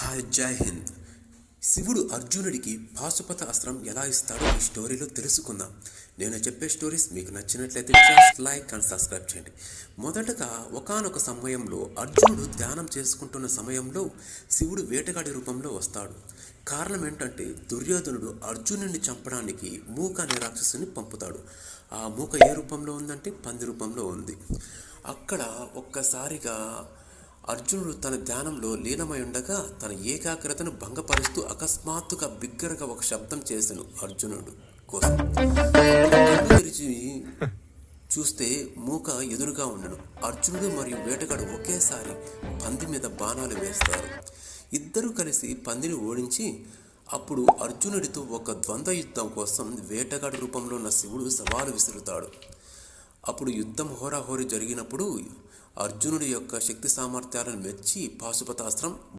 Hi జై హింద్. శివుడు అర్జునుడికి పాశుపత అస్త్రం ఎలా ఇస్తాడో ఈ స్టోరీలో తెలుసుకుందాం. నేను చెప్పే స్టోరీస్ మీకు నచ్చినట్లయితే జస్ట్ లైక్ అండ్ సబ్స్క్రైబ్ చేయండి. మొదటగా ఒకానొక సమయంలో అర్జునుడు ధ్యానం చేసుకుంటున్న సమయంలో శివుడు వేటగాడి రూపంలో వస్తాడు. కారణం ఏంటంటే దుర్యోధనుడు అర్జునుడిని చంపడానికి మూక అనే రాక్షసుని పంపుతాడు. ఆ మూక ఏ రూపంలో ఉందంటే పంది రూపంలో ఉంది. అక్కడ ఒక్కసారిగా అర్జునుడు తన ధ్యానంలో లీనమై ఉండగా తన ఏకాగ్రతను భంగపరుస్తూ అకస్మాత్తుగా బిగ్గరగా ఒక శబ్దం చేశాను. అర్జునుడు కోసం తెరిచి చూస్తే మూక ఎదురుగా ఉండను. అర్జునుడు మరియు వేటగాడు ఒకేసారి పంది మీద బాణాలు వేస్తారు. ఇద్దరు కలిసి పందిని ఓడించి అప్పుడు అర్జునుడితో ఒక ద్వంద్వ యుద్ధం కోసం వేటగాడి రూపంలో ఉన్న శివుడు సవాలు విసురుతాడు. అప్పుడు యుద్ధం హోరాహోరీ జరిగినప్పుడు అర్జునుడి యొక్క శక్తి సామర్థ్యాలను మెచ్చి పాశుపతాస్త్రం